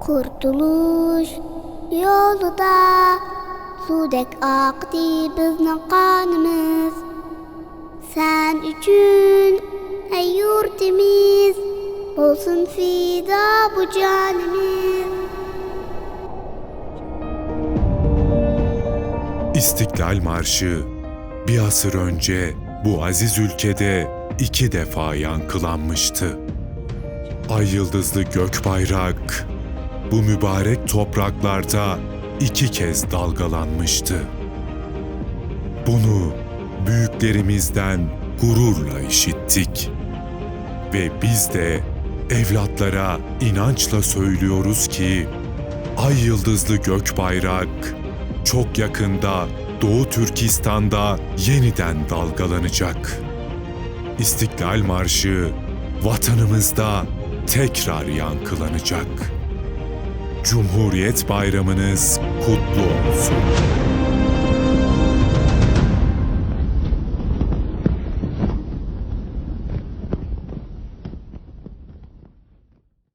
Kurtuluş yolida Sudek aktı bizning qonimiz Sen üçün ey yurtimiz Olsun fida bu canimiz İstiklal Marşı bir asır önce bu aziz ülkede iki defa yankılanmıştı. Ay yıldızlı gök bayrak bu mübarek topraklarda iki kez dalgalanmıştı. Bunu büyüklerimizden gururla işittik. Ve biz de evlatlara inançla söylüyoruz ki ay yıldızlı gök bayrak çok yakında Doğu Türkistan'da yeniden dalgalanacak. İstiklal Marşı vatanımızda tekrar yankılanacak. Cumhuriyet Bayramınız kutlu olsun.